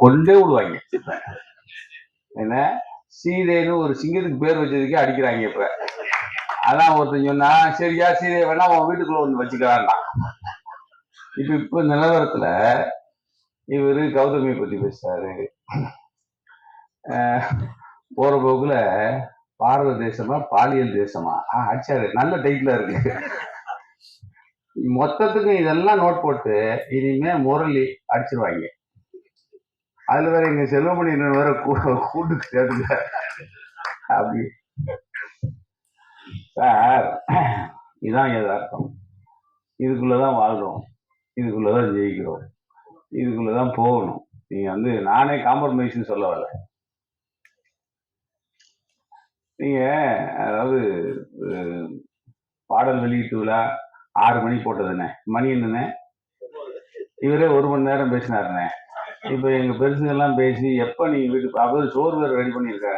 கொண்டே விடுவாங்க. என்ன? சீதைன்னு ஒரு சிங்கத்துக்கு பேர் வச்சதுக்கே அடிக்கிறாங்க இப்ப. அதான் ஒருத்தன் சொன்னா சரியா சீதை வேணா உன் வீட்டுக்குள்ள ஒன்று வச்சுக்கலாம்டா. இப்ப இப்ப நிலவரத்துல இவரு கௌதமியை பத்தி பேசுறாரு. போற போக்குல பாரத தேசமா பாலியல் தேசமா? ஆ, அடிச்சாரு. நல்ல டைட்டில் இருக்கு. மொத்தத்துக்கு இதெல்லாம் நோட் போட்டு இனிமே முரளி அடிச்சிருவாங்க. அதுல வேற எங்க செல்வமணி வேற கூ- கூட்டு அப்படி. சார் இதான் தான் இதுக்குள்ளதான் வாழ்றோம். இதுக்குள்ளதான் ஜெயிக்கிறோம். இதுக்குள்ளதான் போகணும். நீங்க வந்து நானே காம்ப்ரமைஸ் சொல்ல வரல. நீங்க அதாவது பாடல் வெளியீட்டு விழா ஆறு மணி போட்டதுண்ணே மணி என்னண்ணே இவரே ஒரு மணி நேரம் பேசினாருண்ணே இப்போ எங்க பெருசுங்கெல்லாம் பேசி எப்போ நீங்கள் வீட்டுக்கு அவர் சோறு வேறு ரெடி பண்ணியிருக்காரு